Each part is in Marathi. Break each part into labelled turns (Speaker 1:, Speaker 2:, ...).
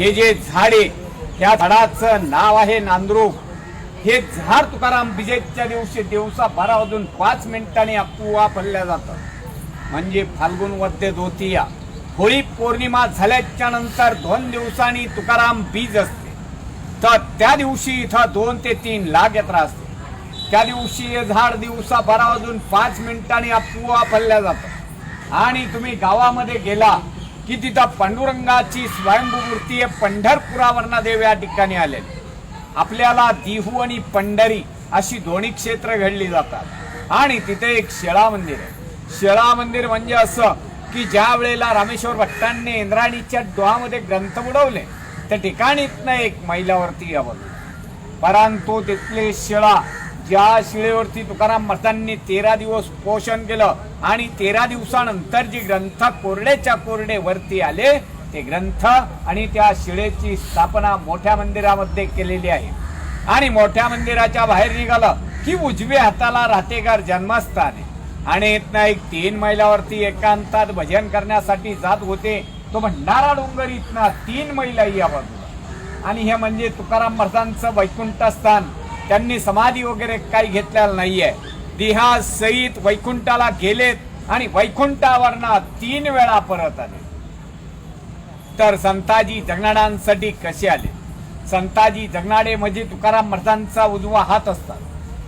Speaker 1: हे जे झाड आहे ह्या झाडाचं नाव आहे नांदरूप. हे झाड तुकाराम विजयच्या दिवशी दिवसा बारा वाजून पाच मिनिटांनी अपुवा पडल्या जातं. म्हणजे फाल्गुन वद्य द्वितीया. होळी पौर्णिमा झाल्याच्यानंतर दोन दिवसांनी तुकाराम बीज असते. तर त्या दिवशी इथं दोन ते तीन लाख यात्रा असते. त्या दिवशी हे झाड दिवसा बारा वाजून पाच मिनिटांनी अपुवा पडल्या जातं. आणि तुम्ही गावामध्ये गेला की तिथं पांडुरंगाची स्वयंभू मूर्ती आहे पंढरपुरावरना देव या ठिकाणी आले आपल्याला दिहू आणि पंढरी अशी दोन्ही क्षेत्र घडली जातात. आणि तिथे एक शेळा मंदिर आहे. शेळा मंदिर म्हणजे असं की ज्या वेळेला रामेश्वर भट्टांनी इंद्राणीच्या डोहामध्ये ग्रंथ बुडवले त्या ठिकाणीतनं एक मैलावरती यावं. परंतु तिथले शिळा ज्या शिळेवरती तुकाराम महाराजांनी तेरा दिवस पोषण केलं आणि तेरा दिवसानंतर जी ग्रंथ कोरडेच्या कोरडे वरती आले ते ग्रंथ आणि त्या शिळेची स्थापना मोठ्या मंदिरामध्ये केलेली आहे. आणि मोठ्या मंदिराच्या बाहेर निघालं की उजव्या हाताला राहतेगार जन्मस्थान आहे. आणि इथनं एक तीन मैलावरती एकांतात भजन करण्यासाठी जात होते तो भंडारा डोंगर इथनं तीन मैला या बाजूला आणि हे म्हणजे तुकाराम महाराजांचं वैकुंठ स्थान त्यांनी समाधी वगैरे काही घेतलेलं नाहीये. देहा सहित वैकुंठाला गेलेत आणि वैकुंठावरना तीन वेळा परत आले. तर संताजी जगनाडांसाठी कसे आले? संताजी जगनाडे म्हणजे तुकाराम महाराजांचा उजवा हात असतात.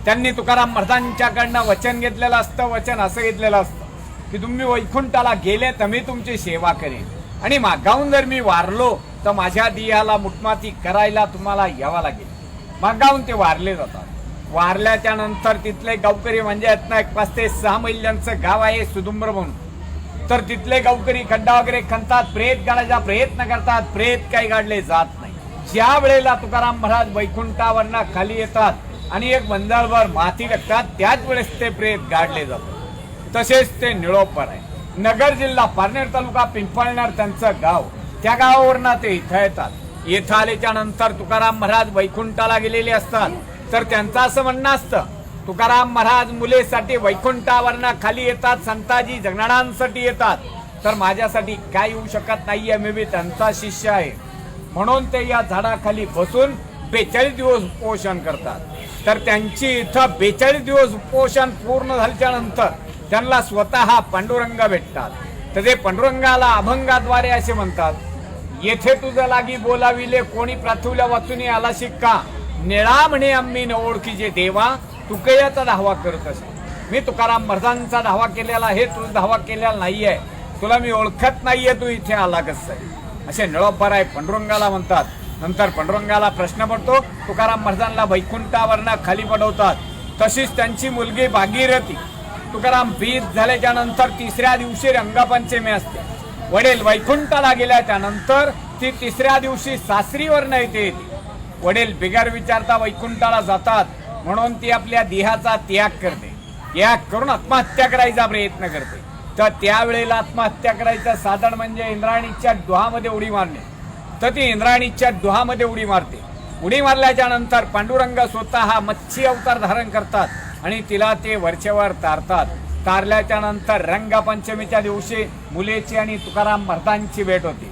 Speaker 1: त्यांनी तुकाराम महाराजांच्याकडनं वचन घेतलेलं असतं वचन असं घेतलेलं असतं की तुम्ही वैकुंठाला गेले तर मी तुमची सेवा करेन. आणि मागाहून जर मी वारलो तर माझ्या दियाला मुठमाती करायला तुम्हाला यावं लागेल. मागावून ते वारले जातात. वारल्याच्या नंतर तिथले गावकरी म्हणजे यातनं एक पाच ते सहा मैल्यांचं गाव आहे सुदुंबर म्हणून. तर तिथले गावकरी खड्डा वगैरे खणतात प्रेत गाडायचा प्रयत्न करतात प्रेत काही गाडले जात नाही. ज्या वेळेला तुकाराम महाराज वैकुंठावरना खाली येतात आणि एक मंदळभर माती टाकतात त्याच वेळेस ते प्रेत गाडले जातात. तसेच ते निळोपर आहे. नगर जिल्हा पारनेर तालुका पिंपळनेर त्यांचं गाव. त्या गावावरनं ते इथं येतात. येथं आल्याच्यानंतर तुकाराम महाराज वैकुंठाला गेलेले असतात. तर त्यांचं असं म्हणणं असतं तुकाराम महाराज मुलेसाठी वैकुंठावरनं खाली येतात संताजी जगणारांसाठी येतात. तर माझ्यासाठी काय येऊ शकत नाहीये मी बी त्यांचा शिष्य आहे. म्हणून ते या झाडाखाली बसून बेचाळीस दिवस उपोषण करतात. तर त्यांची इथं बेचाळीस दिवस उपोषण पूर्ण झाल्याच्यानंतर त्यांना स्वतः पांडुरंग भेटतात. तर ते पांडुरंगाला अभंगाद्वारे असे म्हणतात येथे तुझं लागी बोलाविले कोणी प्राथुल्या वाचून आला शिक्का. निळा म्हणे आम्ही न ओळखीचे देवा तुकयाचा धावा करत असे. मी तुकाराम महाराजांचा धावा केलेला आहे तू धावा केलेला नाहीये. तुला मी ओळखत नाहीये तू इथे आला कसं? असे निळोपर आहे पांडुरंगाला म्हणतात. नंतर पंडुरंगाला प्रश्न पडतो तुकाराम महाराजांना वैकुंठावरनं खाली पडवतात. तशीच त्यांची मुलगी भागीरथी. तुकाराम बीज झाल्याच्यानंतर तिसऱ्या दिवशी रंगपंचमी असते. वडील वैकुंठाला गेल्या त्यानंतर ती तिसऱ्या दिवशी सासरीवर नाही येते. वडील बिगर विचारता वैकुंठाला जातात म्हणून ती आपल्या देहाचा त्याग करते. त्याग करून आत्महत्या करायचा प्रयत्न करते. तर त्यावेळेला आत्महत्या करायचं साधन म्हणजे इंद्राणीच्या डोहामध्ये उडी मारणे. तर ती इंद्राणीच्या डोहामध्ये उडी मारते. उडी मारल्याच्या नंतर पांडुरंग स्वतः मच्छी अवतार धारण करतात आणि तिला ते वरचेवर तारतात. तारल्याच्या नंतर रंगपंचमीच्या दिवशी मुलेची आणि तुकाराम महाराजांची भेट होती.